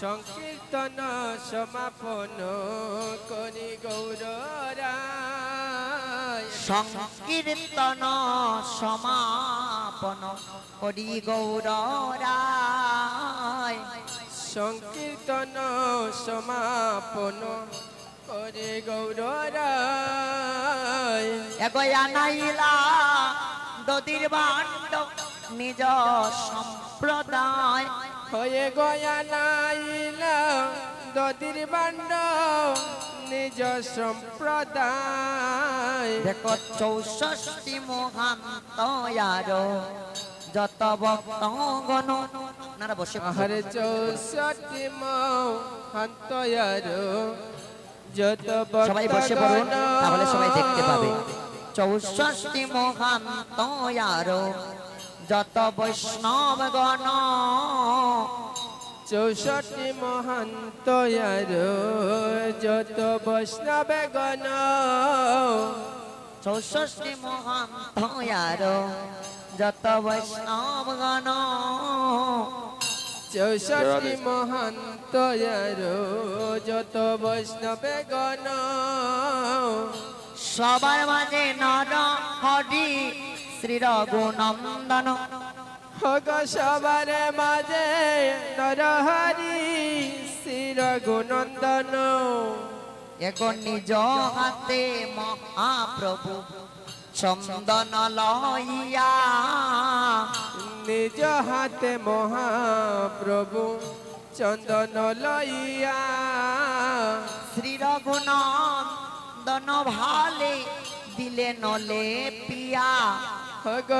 সংকীর্তন সমাপন করি গৌরায় সংকীর্তন সমাপন করি গৌরায় সংকীর্তন সমাপন করে গৌরায় এগয়া নাইলা দদির বাণ্ড নিজ সম্প্রদায়। হয়ে গয়া নাইলা দদির বান্ড নিজ সম্প্রদায়। দেখো চৌষষ্টি মহান্ত যত ভক্ত গণ। নারা বসে আহারে চৌষট্টি মৌ হন্তয়ার যত সবাই বসে পড়ুন তাহলে সবাই দেখতে পাবে। চৌষষ্টি মহান্ত যত বৈষ্ণব গণ চৌষট্টি মহান্তয়ার যত বৈষ্ণবে গণ চৌষষ্টি মহান্ত যত বৈষ্ণব গণ চৌষট্টি মহান্তয়ার যত বৈষ্ণবে গণ। সবার মাঝে নর হরি শ্রী রঘুনন্দন হগ সবার মাঝে নরহরি শ্রী রঘুনন্দন এক নিজ হাতে মহাপ্রভু চন্দন লইয়া। নিজ হাতে মহাপ্রভু চন্দন লইয়া। শ্রী রঘুনন্দন ভালে দিলে নলে পিয়া। হগ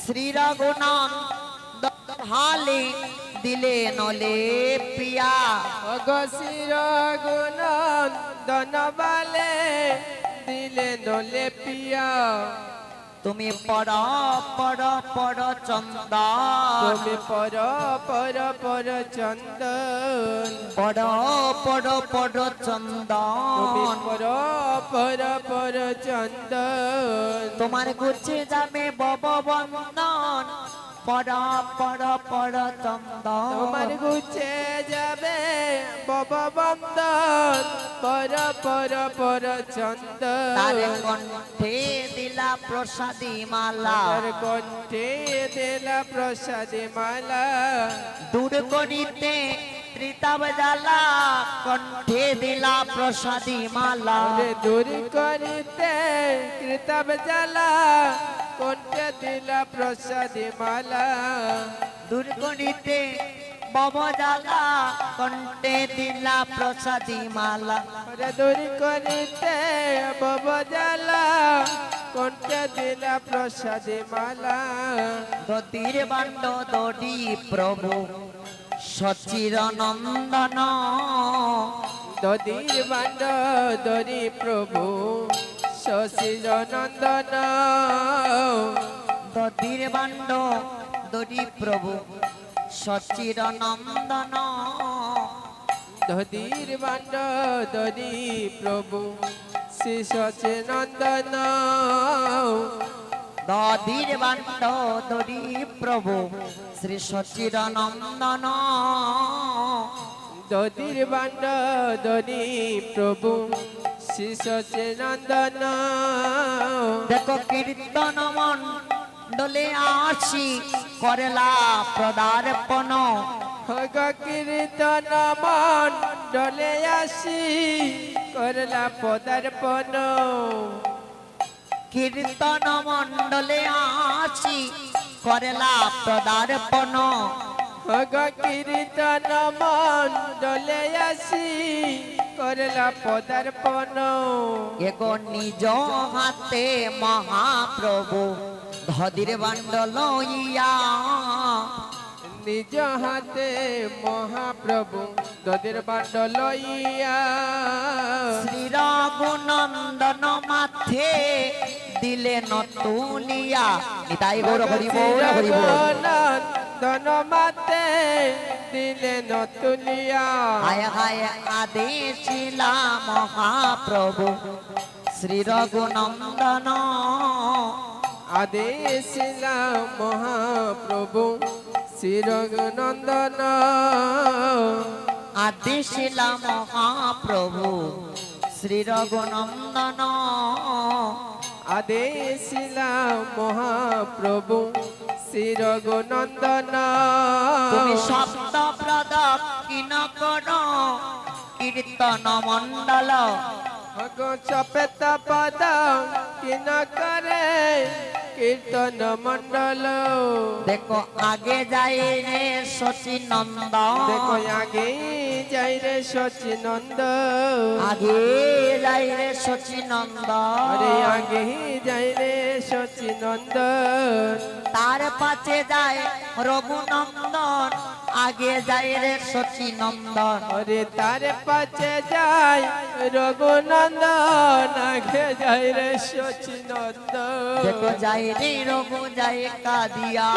শ্রী রঘুনন্দন ভালে দিলে নলে পিয়া হগ শ্রী রঘুনন্দন বালে দিলে নলে পিয়া তুমি পর পর পর চন্দ। তুমি পর পর পর চন্দ। পর পর পর তুমি পর পর পর চন্দ। তোমার গুছে যাবে বব বন্দন পর পর পর চন্দন তোমার গুছে যাবে বব বন্দন পর পর পর তার চন্দন কণ্ঠে দিলা প্রসাদী মালা। তার কণ্ঠে দিলা প্রসাদে মালা। দূর করিতে ত্রিতাব জ্বালা কণ্ঠে দিলা প্রসাদী মালা। দূর করিতে কৃতব জ্বালা কণ্ঠে দিলা প্রসাদে মালা। দূর করিতে বব জ্বালা কণ্ঠে দিলা প্রসাদী মালা। দূর করিতে বব জ্বালা কণ্ঠে দিলা প্রসাদে মালা। দতির বাণ্ড দড়ি প্রভু সচির নন্দন। দদির বান্ড দরি প্রভু। শশীর নন্দন দতির বাণ্ড দড়ি প্রভু সচির নন্দন দদির বান্ড দরি প্রভু শ্রী শশী নন্দন দধির বাণ্ড দড়ি প্রভু শ্রী সচির নন্দন দদির বান্ড দরি প্রভু শ্রী শশী নন্দন। দেখো কীর্তন মণ্ডলে আসি করলা প্রদার্পণ হগ কীর্তন মণ্ডলে আসি করলা পদার্পণ। কীর্তন মণ্ডলে আসি করলা প্রদার্পণ হগ কীর্তন মণ্ডলে আসি করলা পদার্পণ। এগো নিজ হাতে মহাপ্রভু ধদির বাণ্ড লইয়া। নিজ হাতে মহাপ্রভু দদের বান্ড লইয়া। শ্রী রঘুনন্দন মাথে দিলে নতুলিয়া নিতাই গৌর হরি বৌর মাতে দিলে নতুলিয়া হায় হায় আদেশিলা মহাপ্রভু। শ্রী রঘুনন্দন। আদেশিলা মহাপ্রভু শ্রীরঘুনন্দন আদেশিলা মহাপ্রভু শ্রী রঘুনন্দন। আদেশিলা মহাপ্রভু শ্রীরঘুনন্দন তুমি শব্দ প্রদক্ষিণ কর? কীর্তন মণ্ডল। চপেত পদ কিন করে? কীর্তন মন্ডল দেখো আগে যাই রে শচী নন্দ দেখো আগে যাই রে শচী নন্দ আগে যাই রে শচী নন্দ আরে আগে যাই রে শচী নন্দ তার পাশে যায় রঘুনন্দন। আগে যাই রে শচী নন্দন। আরে তার পাছে যাই রঘুনন্দন আগে যাই রে সচিনন্দ দেখো যাই রে রঘু যাই কাদিয়া।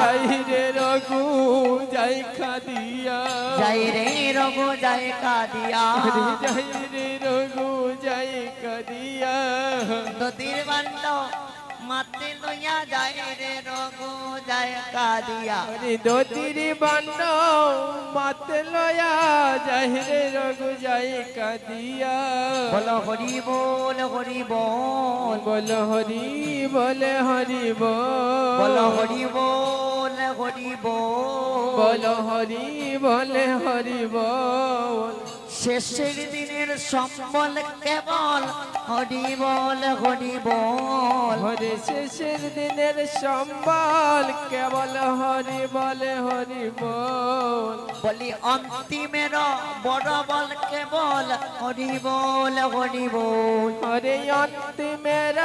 যাই রে রঘু যাই খাদিয়া যাই রে রঘু যাই কাদিয়া। যাই রে রঘু যাই খাদিয়া নদীর বান্ড মাতে লইয়া যাই রে রঘু যাই কাদিয়া। দতিরি বান্ড মাতে লয়া যাই রে রঘু যাই কাদিয়া। বলো হরি বল হরি বল। বল হরি বলে হরি বল। বলো হরি বল হরি বল। বল হরি বলে হরি বল। শেষের দিনের সম্বল কেবল হরি বল হরি বল হরে শেষের দিনের সম্বল কেবল হরি বলে হরি বল বলি অন্তিমের বড় বল কেবল হরি বল হরি বল হরে অন্তিমের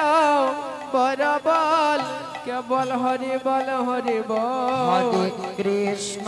বড় বল কেবল হরি বল হরি বল হরে কৃষ্ণ।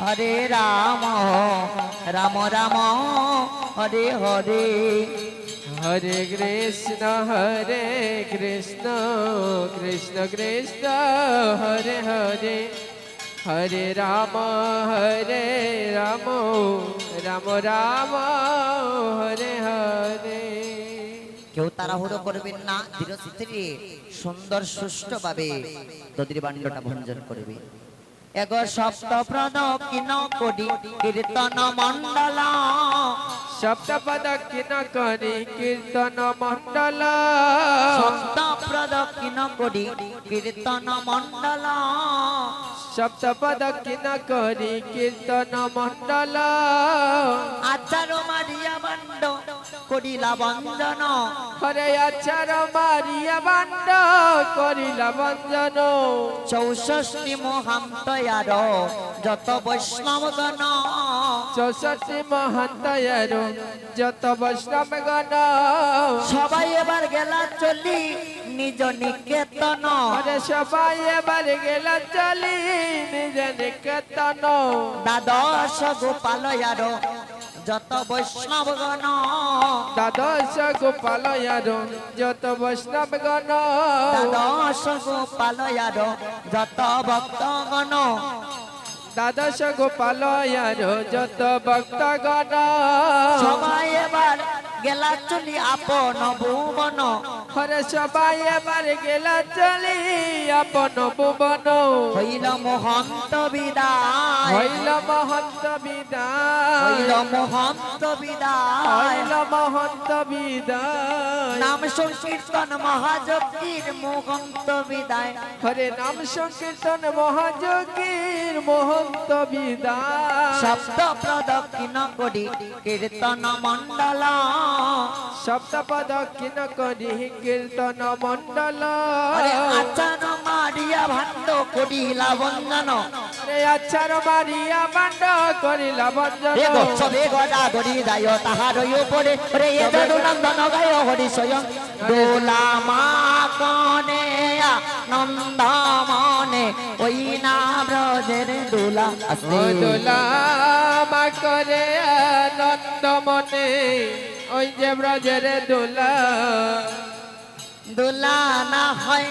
হরে রাম রাম রাম হরে হরে। হরে কৃষ্ণ হরে কৃষ্ণ কৃষ্ণ কৃষ্ণ হরে হরে। হরে রাম হরে রাম রাম রাম হরে হরে। কেউ তাড়াহুড়ো করবেন না ধীর স্থিরে সুন্দর সুষ্ঠুভাবে দদির বাণ্ডটা ভঞ্জন করবে। এগ সপ্ত প্রদ কিন কোটি কীর্তন মণ্ডল সপ্তপদ কিন করি কীর্তন মণ্ডল সপ্ত প্রদ কিন কোটি কীর্তন মণ্ডল সপ্তপদ কিন করি কীর্তন মণ্ডল আচার মারিয়া বাণ্ড করিলা বঞ্জন হরে আচার মারিয়া বাণ্ড করিলা বঞ্জন চৌষষ্ঠী মহান্তয়ার যত বৈষ্ণবগণ। চৌষট্টি মহান্তয়ের যত বৈষ্ণব গণ সবাই এবার গেলা চলি নিজ নিকেতন। আরে সবাই এবার গেল চলি নিজ নিকেতন। দ্বাদশ গোপালয়ার যত বৈষ্ণব গণ। দ্বাদশ গোপাল যত বৈষ্ণব গণ। দ্বাদশ গোপাল যত ভক্ত গণ। দ্বাদশ গোপাল যত ভক্ত গণ। সবাই এবার গেলা চলি আপন ভুবন। হরে সবাই এবার গেলা চলি আপন ভুবন। হইল মহন্ত বিদায়। হইল মহন্ত বিদায়। হইল মহন্ত বিদায়। হইল মহন্ত বিদায়। নাম সংকীর্তন মহাযজ্ঞের মহন্ত বিদায়। হরে নাম সংকীর্তন মহাযোগীর মহন্ত বিদায়। শব্দ প্রদক্ষিণ করি কীর্তন মণ্ডল। সপ্তপদ কিন করি কীর্তন মণ্ডল। আচার মারিয়া ভাণ্ড করিলা বন্দন। আরে আচ্ছার মারিয়া বান্ড করিলা বঞ্জন রে গো সবে গদা ধরি যায় তাহার উপরে। রে এ যদু নন্দন গায় হরি স্বয়ং। দোলা মা কনে নন্দ মনে ওই না ব্রজের দোলা দোলা মা করে আনন্দ মনে ওই যে ব্রজের দোলা। দোলা না হয়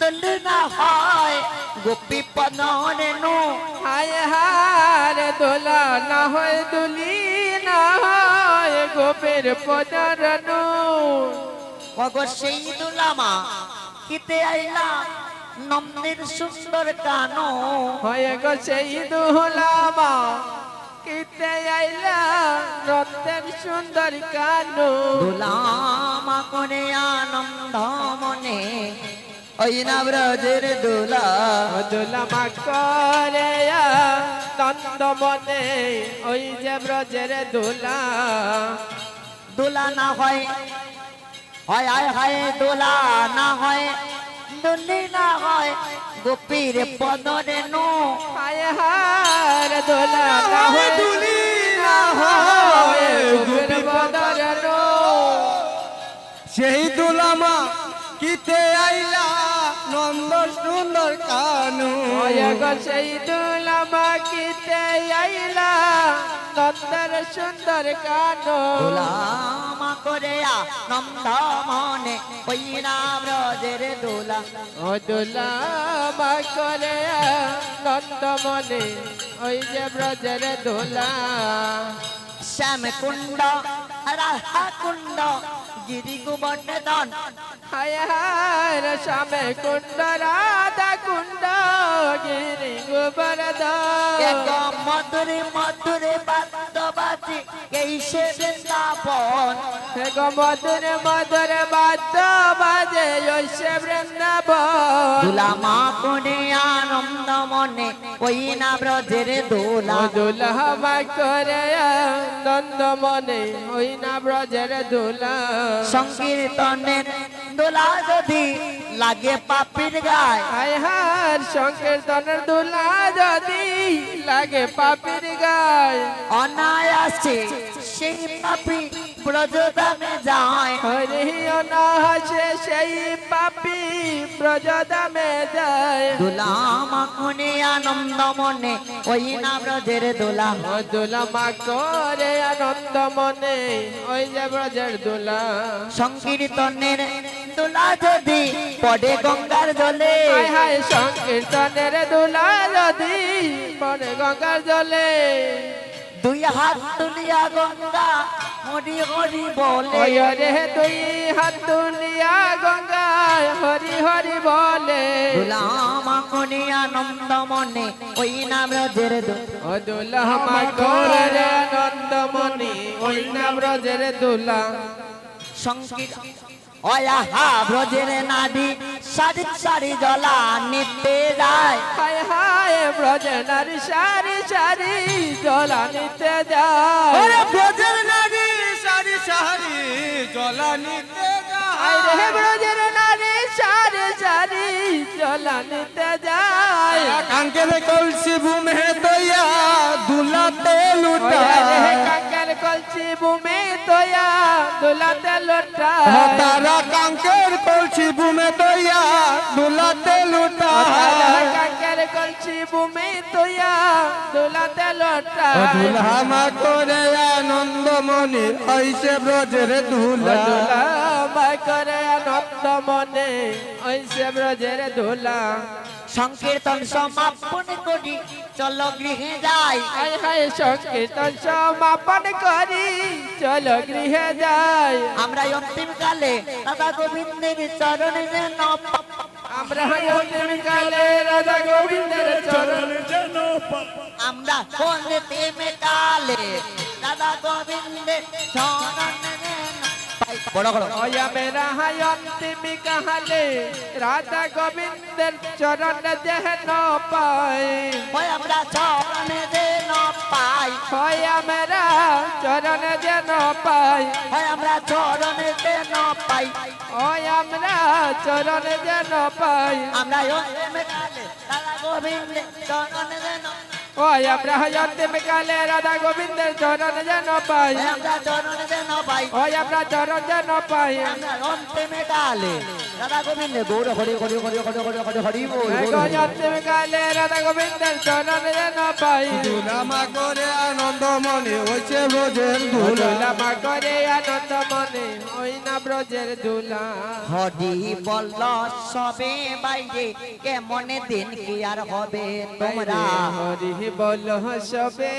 দোল না হয় গোপী পদরে নু। হায় হারে দোলা না হয় দুলি না হয় গোপের পদারনু অগো সেই দোলামা কিতে আইলা নন্দের সুন্দর কানো। হয়ে গো সেই দুলামা কিতে আইলা রত্নের সুন্দর কানু। দোলামা করে আনন্দ মনে ওই না ব্রজের দোলা দোলামা করে নন্দ মনে ওই যে ব্রজের দোলা। দোলা না হয় হয় আয় হয় দোলা না হয় দুলি না হয় গোপীর পদরে নো। হায় হায় দোলা না হয় দুলি না হয় গোপীর পদরে নো। সেই দোলামা কিতে আইলা? নন্দ সুন্দর কানু। সেই আইলা। নন্দের সুন্দর কানু। দোলামা করে আনন্দ মনে ব্রজের দোলা। ও দুলামা করে নন্দ মনে ওই যে ব্রজের দোলা। শ্যাম কুণ্ড রাধা কুণ্ড গিরি গোবর্ধন হায় হায় রে শ্যামে কুণ্ড রাধা কুণ্ড গিরি এক গোবর্ধন মধুরে মধুরে বাদ্য বাজে এই সে বৃন্দাবন গো মধুর মধুর বাদ্য বাজে ওই সে বৃন্দাবন। দুলামা করে আনন্দ মনে ওই না ব্রজের দোলা। দুলহমা করে নন্দ মনে ওই না ব্রজের দুলা। সংকীর্তনের দোলা যদি লাগে পাপির গায়। হায় হার সংকীর্তনের দুলা যদি লাগে পাপির গায়। অনায়াসে সেই পাপি ব্রজদামে যায়। হরি অনাহাসে সেই পাপি ব্রজদামে যায়। দুলামা কোনে আনন্দ মনে ওই না ব্রজের দোলা। ও দুলামা করে আনন্দ মনে ওই যে ব্রজের দুলা। সংকীর্তনের দোলা যদি পড়ে গঙ্গার জলে। হায় সংকীর্তনের দুলা যদি পরে গঙ্গার জলে। দুই হাত তুলিয়া গঙ্গা হরি হরি বলে। রে তুই হাত তুলিয়া গঙ্গায় হরি হরি বলে। দুলামা কোনে আনন্দ মনে ওই না ব্রজের দোলা। ও দুলা আনন্দ মনি ওই না ব্রজের দুলা। সংকীর্ত অয়াহা ব্রজের নারী সারি সারি জলা নিতে যায়। হায় হায় ব্রজের নারী সারি সারি জলা নিতে যায়। ওরে ব্রজের নারী সারি সারি জলানিতে যায় রে ব্রজের নারী সারি সারি জলা নিতে যায় কাঙ্কের কলসি ভূমে দইয়া দুলাতে ওই লুটা রে কাঙ্কের কলসি ভূমি তোয়া দুলাতে লোটায় তারা কাঙ্কের কলসি ভূমে দইয়া দুলাতে লুটা। কাকের কলছি ভূমি তুইয়া দুলাতে লোটা। দুলামা করে আনন্দ মনে ঐসে ব্রজের দুলা মাই করে আনন্দ মনে ঐসে ব্রজের ধুলা সংকীর্তন সমাপন করি চলো গৃহে যাই হায় হায় সংকীর্তন সমাপন করি চলো গৃহে যাই আমরা অন্তিম কালে দাদা গোবিন্দের চরণে যেন আমরা অন্তিম কালে রাধা গোবিন্দের চরণ আমরা অন্তিম কালে দাদা গোবিন্দের চরণে যেন। বড় করো। ওই মেরা হায় অন্তিম কালে রাধা গোবিন্দের চরণ যেন পাই ওই আমরা চরণে যেন পাই। আমরা চরণ যেন পাই ওই আমরা চরণে যেন পাই। ওই আমরা চরণ যেন পাই। আমরা অন্তিম গোবিন্দের চরণে যেন ওই আমরা কালে রাধা গোবিন্দের চরণ যেন পাই। আমরা চরণে যেন পাই। ওই আমরা চরণ যেন পাই। আমরা অন্তিম কালে দাদা গোবিন্দের গৌর হরি হরি হরি হরি হরি হরি হরি বল। রাধা গোবিন্দের চরণ যেন পাই। দুলামা করে আনন্দ মনে হয়েছে ব্রজের দুলা। দুলামা করে আনন্দ মনে ওই না ব্রজের দুলা। হরি বল সবে বাইরে কেমন দিন কি আর হবে? তোমরা হরি বল সবে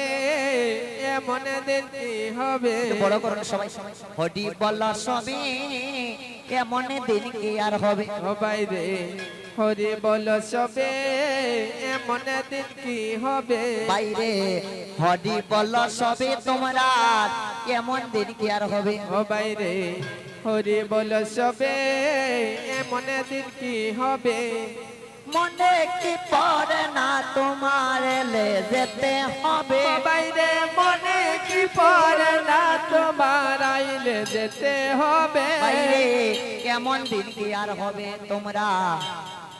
এমন কি হবে? বড় করুন সবাই। হরি বল সবে কেমন দিন কি আর হবে? ও বাইরে হরি বল সবে এমন দিন কি হবে? বাইরে হরি বল সবে তোমরা কেমন দিন কি আর হবে? ও বাইরে হরি বল সবে এমন দিন কি হবে? মনে কি পড়ে না? তোমার এলে যেতে হবে। বাইরে মনে কি পড়ে না? তোমার আইলে যেতে হবে। বাইরে কেমন দিন কি আর হবে তোমরা?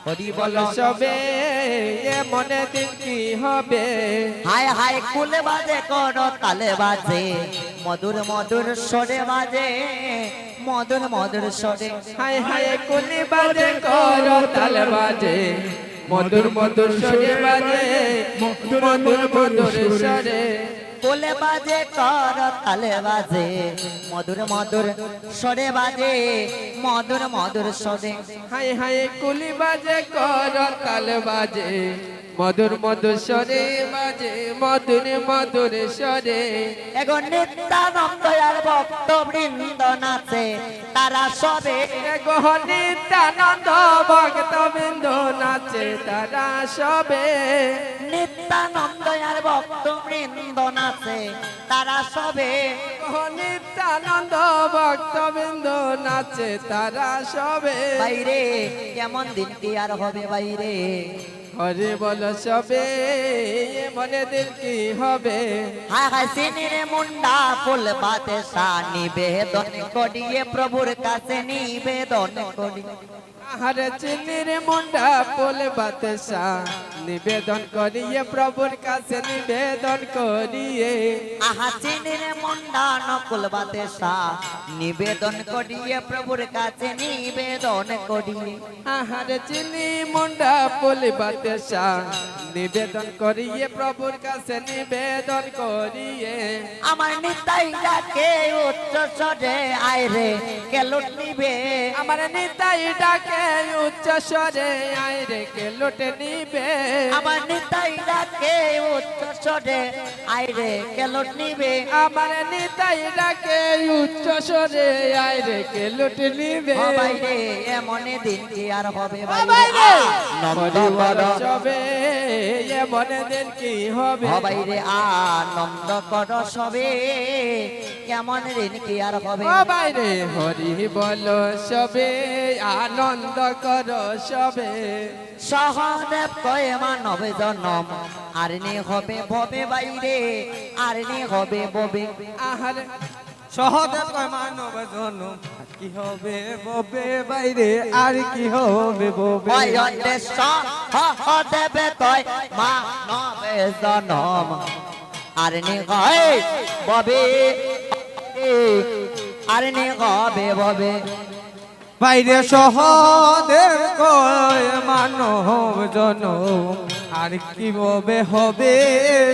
হরি বল। সবে এমন দিন কি হবে? হায় হায় কুলে বাজে করো তালে বাজে। মধুর মধুর সরে বাজে, মধুর মধুর সরে হায় হায়, কোনে বাজে কর তাল বাজে, মধুর মধুর সরে বাজে, মধুর মধুর সরে কোলে বাজে কর তালে বাজে। মধুর মধুর সরে বাজে মধুর মধুর সরে হায় হায় কুলি বাজে কর তাল বাজে। মধুর মধুর সরে বাজে মধুর মধুর সরে এখন নিত্যানন্দ আর ভক্ত বৃন্দ নাচে তারা সবে গহনিতানন্দ ভক্ত বিন্দু নাচে তারা সবে। নিত্যানন্দ আর ভক্ত বৃন্দ নাচে। তারা সবে নিত্যানন্দ ভক্তবৃন্দ নাচে তারা সবে বাইরে। কেমন দিন কি আর হবে বাইরে? হরে বল সবে মনে দিন কি হবে? হায় হায় সিনিরে মুন্ডা ফুল পাতে সা নিবেদন করিয়ে প্রভুর কাছে নিবেদন করি আহার চিনির মুন্ডা ফুল বাতসা নিবেদন করিয়ে প্রভুর কাছে নিবেদন করিয়ে। আহা চিনিরে মুন্ডা নকুল বাতে সা নিবেদন করিয়ে প্রভুর কাছে নিবেদন করিয়ে। আহার চিনি মুন্ডা ফুল বাতসা নিবেদন করিয়ে প্রভুর কাছে নিবেদন করিয়ে। আমার নিতাই ডাকে উচ্চ স্বরে আইরে কেলুট নিবে। আমার নিতাই ডাকে উচ্চ স্বরে আইরে কে লুটে নিবে। আমার নিতাই ডাকে উচ্চ স্বরে আইরে কেলুট নিবে। আমার নিতাই ডাকে উচ্চ স্বরে আইরে নিবে। বাইরে এমন দিন কি আর হবে বাইরে বাইরে সবে এমন দিন কি হবে? বাইরে আনন্দ কর সবে। কেমন দিন কি আর হবে? বাইরে হরি বল সবে আনন্দ কর সবে। সহদেব কয়ে মানব জনম। আর নে হবে ভবে বাইরে আর নে হবে ববে। আহার সহদেব কয় মানব জন কি হবে ববে বাইরে আর কি হবে ববে সহদেব কয় মানবে জনম আর নে কয় ববে। আর নে হবে ববে। বাইরে সহদেব কয় মানব জন আর কি ববে হবে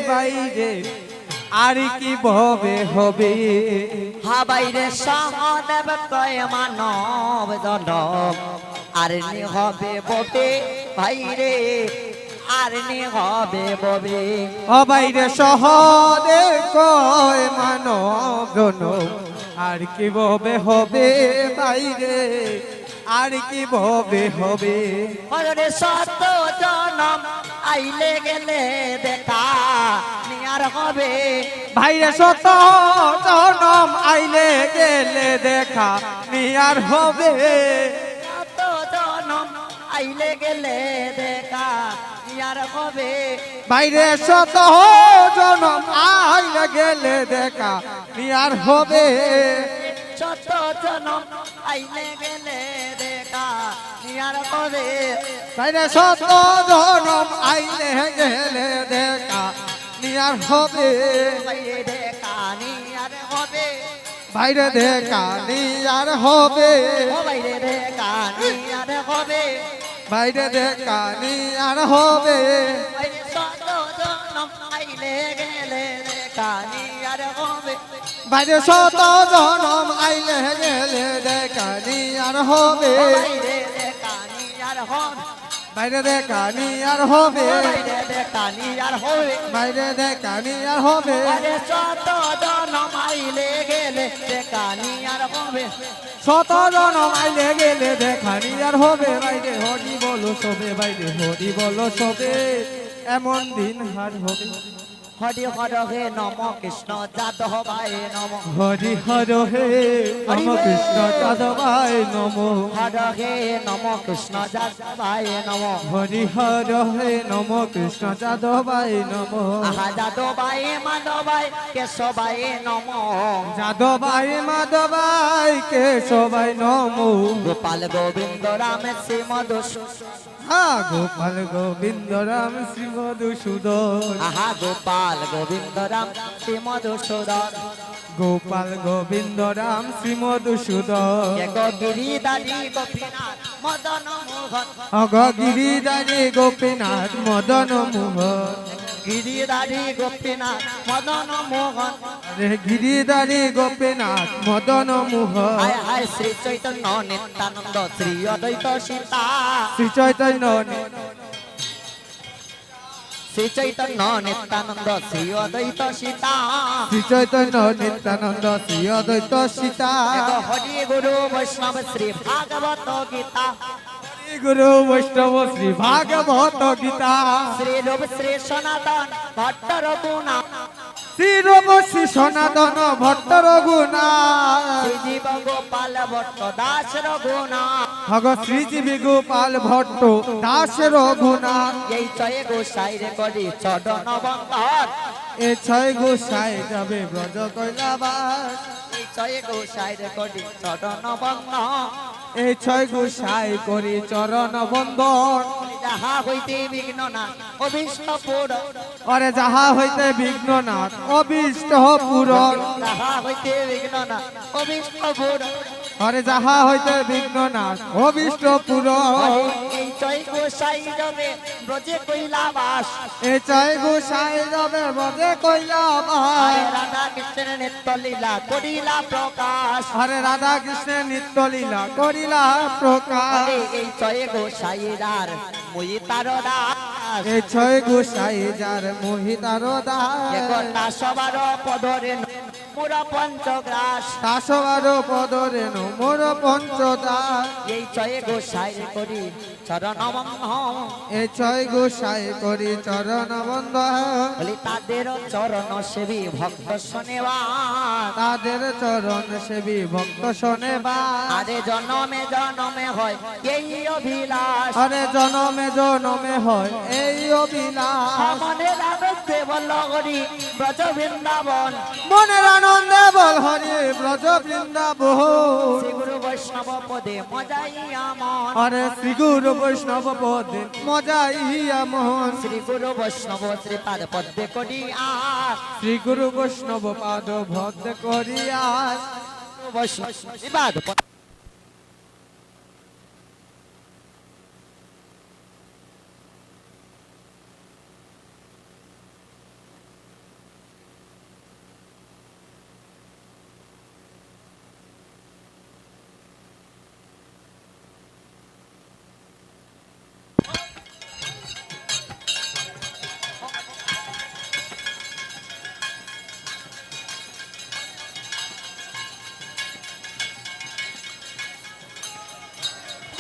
বাইরে? আর কি ববে হবে? হা বাইরে সহদেব কয় মানব জনম আর নে হবে ববে ভাইরে আর নে হবে ববে? ও বাইরে সহদে কয় মানব জনম আর কি ববে হবে বাইরে আর কি ববে হবে? ওরে শত জনম আইলে গেলে দেখা নিয়ার হবে। বাইরে শত জনম আইলে গেলে দেখা নিয়ার হবে। শত জনম আইলে গেলে দেখা নিয়ার হবে। বাইরে শত জনম আইলে গেলে দেখা নিয়ার হবে। শত জনম আইলে গেলে দেখা হবে। বাইরে শত জনম আইলে গেলে দেখা নিয়ার হবে। বাইরে দেখা হবে। বাইরে দেখা নিয়ার হবে। বাইরে দেখা নিয়ার হবে। বাইরে দেখা নিয়ার হবে। গেলে হবে। বাইরে শত জনম আইলে গেলে দেখা নিয়ার হবে। বাইরে দেখা নিয়ার হবে। বাইরে দেখা নিয়ার হবে। বাইরে দেখা নিয়ার হবে। বাইরে নিয়ার হবে। আরে শত জনম আইলে গেলে দেখা নিয়ার হবে। শত জনম আইলে গেলে দেখা নিয়ার হবে। বাইরে হরি বলো সবে বাইরে হরি বলো সবে এমন দিন হার হবে। হরি হর হে নম কৃষ্ণ যাদব ভাই নম। হরি হর হে নম কৃষ্ণ যাদবায় নম। হর হে নম কৃষ্ণ যাদব ভাই নম। হরি হর হে নম কৃষ্ণ যাদবায় নম। আহা যাদব ভাই মাধব ভাই কেশবাই নম। যাদবায় মাধবায় কে সবাই নম। গোপাল গোবিন্দ রাম শ্রী মধুস হা গোপাল গোবিন্দ রাম শ্রী মধুসূদন আহা গোপাল গোবিন্দ রাম শ্রী মধুসূদন গোপাল গোবিন্দ রাম শ্রী মধুসূদন গিরিধারী গোপীনাথ মদন মোহন অগ গিরিধারী গোপীনাথ মদন মোহন গিরিধারী গোপীনাথ মদন মোহন। গিরিধারী গোপীনাথ মদন মোহন। হায় হায় শ্রী চৈতন্য নিত্যানন্দ শ্রী অদ্বৈত সীতা। শ্রী চৈতন্য শ্রী চৈতন্য নিত্যানন্দ শ্রী অদ্বৈত সীতা। শ্রী চৈতন্য নিত্যানন্দ শ্রী অদ্বৈত সীতা। হরি গুরু বৈষ্ণব শ্রী ভাগবত গীতা। শ্রী গুরু বৈষ্ণব শ্রী ভাগবত গীতা। শ্রী রূপ শ্রী সনাতন ভট্ট রঘুনা। শ্রী রব শ্রী সনাতন ভট্ট রঘুনা। শ্রী জীব গোপাল ভট্ট দাস রঘুনা। ভগ শ্রীজীবী গোপাল ভট্ট দাস রঘুনাথ এই চয়ে গোসাই রে করি চরণ বন্ধন। এ ছয় গোসাই যাবে ব্রজ কৈলাবাস এই চয়ে গোসাই রে করি চরণ বন্ধন। এই ছয় গোসাই করি চরণ বন্ধন। যাহা হইতে বিঘ্ন না অভিষ্ট পুর অরে যাহা হইতে বিঘ্ননাথ অবিষ্ট পূরণ। যাহা হইতে বিঘ্ন না অভিষ্ট পুর অরে যাহা হইতে বিঘ্ননাথ অবিষ্ট পূরণ এই গোসাই যাবে ব্রজে কইলা বাস। এ ছয় গোসাই যাবে ব্রজে আরে কৈলাবাস রাধা কৃষ্ণের নিত্য লীলা করিলা প্রকাশ। হরে রাধা কৃষ্ণের নিত্য লীলা করিলা প্রকাশ। আরে এই চয়ে মুই দাস। এ ছয় গোসাই যার মোহিতার দাস। একটা সবার পদরে মোরা পঞ্চগ্রাস। দাসবার পদরে মোর পঞ্চদাস এই চয়ে গোসাই করি চরণ বন্ধন এ ছয় গোসাই করি চরণ বন্ধ বলি তাদের চরণ সেবী ভক্ত শোনেবা তাদের চরণ সেবী ভক্ত শোনে বা আরে জনমে জনমে হয় এই অভিলাষ। আরে জনমে জনমে হয় এই অবিলাস মনে ব্রজ বৃন্দাবন। মনের আনন্দে বল হরি ব্রজ বৃন্দাবন। শ্রী গুরু বৈষ্ণব পদে মজাই আমন আরে শ্রী গুরু বৈষ্ণব পদে মজাইয়া মোহন শ্রী গুরু বৈষ্ণব শ্রীপাদ পদে করিয়া। শ্রী গুরু বৈষ্ণব পাদ ভক্ত করিয়া। বৈষ্ণব শ্রীপাদ